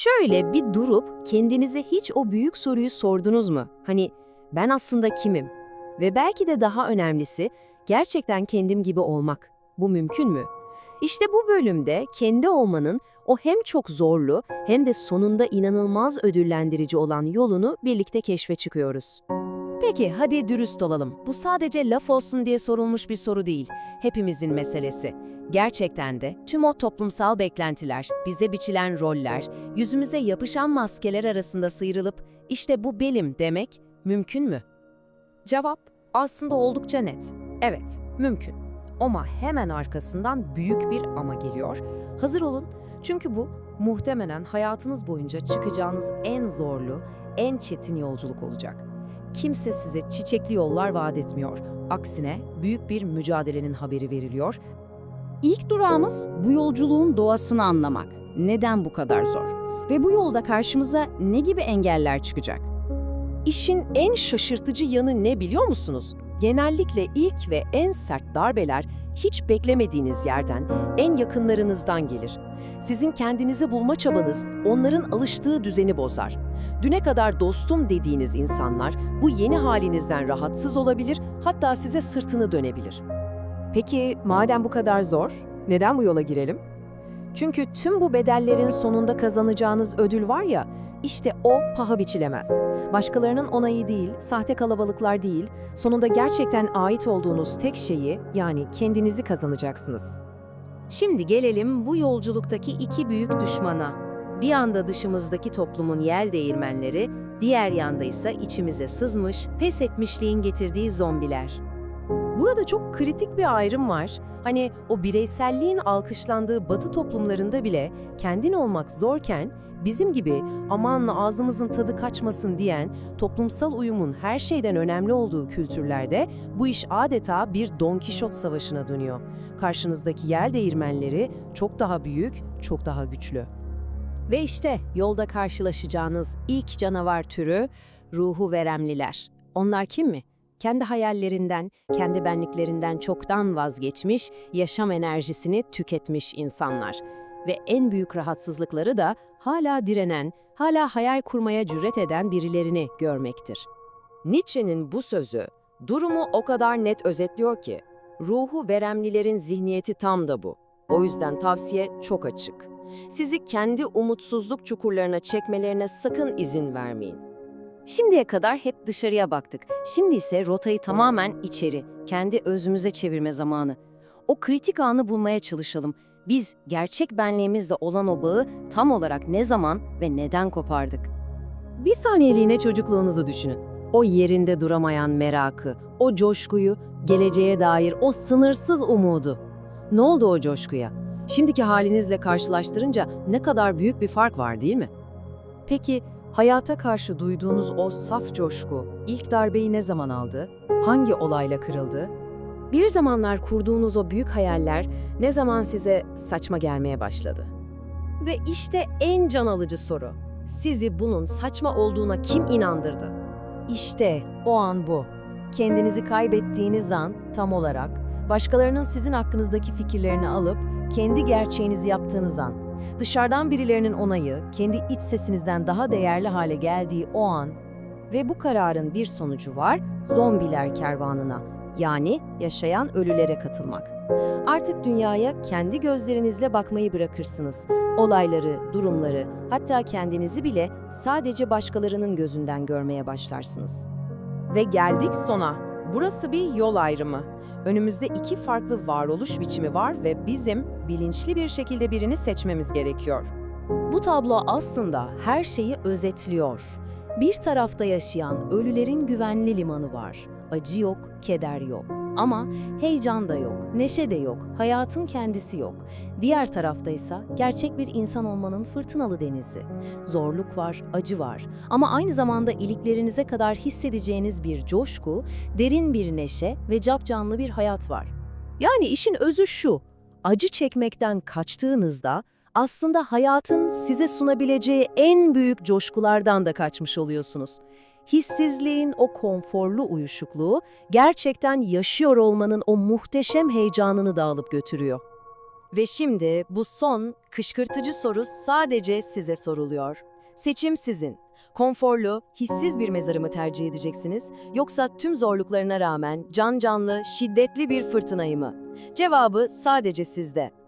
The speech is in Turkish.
Şöyle bir durup kendinize hiç o büyük soruyu sordunuz mu? Hani ben aslında kimim? Ve belki de daha önemlisi gerçekten kendim gibi olmak. Bu mümkün mü? İşte bu bölümde kendi olmanın o hem çok zorlu hem de sonunda inanılmaz ödüllendirici olan yolunu birlikte keşfe çıkıyoruz. Peki hadi dürüst olalım. Bu sadece laf olsun diye sorulmuş bir soru değil. Hepimizin meselesi. Gerçekten de tüm o toplumsal beklentiler, bize biçilen roller, yüzümüze yapışan maskeler arasında sıyrılıp işte bu benim demek mümkün mü? Cevap aslında oldukça net. Evet, mümkün. Ama hemen arkasından büyük bir ama geliyor. Hazır olun çünkü bu muhtemelen hayatınız boyunca çıkacağınız en zorlu, en çetin yolculuk olacak. Kimse size çiçekli yollar vaat etmiyor. Aksine büyük bir mücadelenin haberi veriliyor. İlk durağımız bu yolculuğun doğasını anlamak. Neden bu kadar zor? Ve bu yolda karşımıza ne gibi engeller çıkacak? İşin en şaşırtıcı yanı ne biliyor musunuz? Genellikle ilk ve en sert darbeler hiç beklemediğiniz yerden, en yakınlarınızdan gelir. Sizin kendinizi bulma çabanız onların alıştığı düzeni bozar. Düne kadar dostum dediğiniz insanlar bu yeni halinizden rahatsız olabilir, hatta size sırtını dönebilir. Peki madem bu kadar zor, neden bu yola girelim? Çünkü tüm bu bedellerin sonunda kazanacağınız ödül var ya, işte o paha biçilemez. Başkalarının onayı değil, sahte kalabalıklar değil, sonunda gerçekten ait olduğunuz tek şeyi yani kendinizi kazanacaksınız. Şimdi gelelim bu yolculuktaki iki büyük düşmana. Bir yanda dışımızdaki toplumun yel değirmenleri, diğer yanda ise içimize sızmış, pes etmişliğin getirdiği zombiler. Burada çok kritik bir ayrım var. Hani o bireyselliğin alkışlandığı batı toplumlarında bile kendin olmak zorken bizim gibi aman ağzımızın tadı kaçmasın diyen toplumsal uyumun her şeyden önemli olduğu kültürlerde bu iş adeta bir Don Kişot savaşına dönüyor. Karşınızdaki yel değirmenleri çok daha büyük, çok daha güçlü. Ve işte yolda karşılaşacağınız ilk canavar türü ruhu veremliler. Onlar kim mi? Kendi hayallerinden, kendi benliklerinden çoktan vazgeçmiş, yaşam enerjisini tüketmiş insanlar. Ve en büyük rahatsızlıkları da hala direnen, hala hayal kurmaya cüret eden birilerini görmektir. Nietzsche'nin bu sözü durumu o kadar net özetliyor ki, ruhu veremlilerin zihniyeti tam da bu. O yüzden tavsiye çok açık. Sizi kendi umutsuzluk çukurlarına çekmelerine sakın izin vermeyin. Şimdiye kadar hep dışarıya baktık. Şimdi ise rotayı tamamen içeri, kendi özümüze çevirme zamanı. O kritik anı bulmaya çalışalım. Biz gerçek benliğimizle olan o bağı tam olarak ne zaman ve neden kopardık? Bir saniyeliğine çocukluğunuzu düşünün. O yerinde duramayan merakı, o coşkuyu, geleceğe dair o sınırsız umudu. Ne oldu o coşkuya? Şimdiki halinizle karşılaştırınca ne kadar büyük bir fark var değil mi? Peki Hayata karşı duyduğunuz o saf coşku ilk darbeyi ne zaman aldı? Hangi olayla kırıldı? Bir zamanlar kurduğunuz o büyük hayaller ne zaman size saçma gelmeye başladı? Ve işte en can alıcı soru. Sizi bunun saçma olduğuna kim inandırdı? İşte o an bu. Kendinizi kaybettiğiniz an tam olarak başkalarının sizin hakkınızdaki fikirlerini alıp kendi gerçeğinizi yaptığınız an. Dışarıdan birilerinin onayı, kendi iç sesinizden daha değerli hale geldiği o an ve bu kararın bir sonucu var, zombiler kervanına, yani yaşayan ölülere katılmak. Artık dünyaya kendi gözlerinizle bakmayı bırakırsınız. Olayları, durumları, hatta kendinizi bile sadece başkalarının gözünden görmeye başlarsınız. Ve geldik sona. Burası bir yol ayrımı. Önümüzde iki farklı varoluş biçimi var ve bizim bilinçli bir şekilde birini seçmemiz gerekiyor. Bu tablo aslında her şeyi özetliyor. Bir tarafta yaşayan ölülerin güvenli limanı var. Acı yok, keder yok. Ama heyecan da yok, neşe de yok, hayatın kendisi yok. Diğer tarafta ise gerçek bir insan olmanın fırtınalı denizi. Zorluk var, acı var ama aynı zamanda iliklerinize kadar hissedeceğiniz bir coşku, derin bir neşe ve capcanlı bir hayat var. Yani işin özü şu, acı çekmekten kaçtığınızda aslında hayatın size sunabileceği en büyük coşkulardan da kaçmış oluyorsunuz hissizliğin o konforlu uyuşukluğu gerçekten yaşıyor olmanın o muhteşem heyecanını da alıp götürüyor. Ve şimdi bu son, kışkırtıcı soru sadece size soruluyor. Seçim sizin. Konforlu, hissiz bir mezarı mı tercih edeceksiniz yoksa tüm zorluklarına rağmen can canlı, şiddetli bir fırtınayı mı? Cevabı sadece sizde.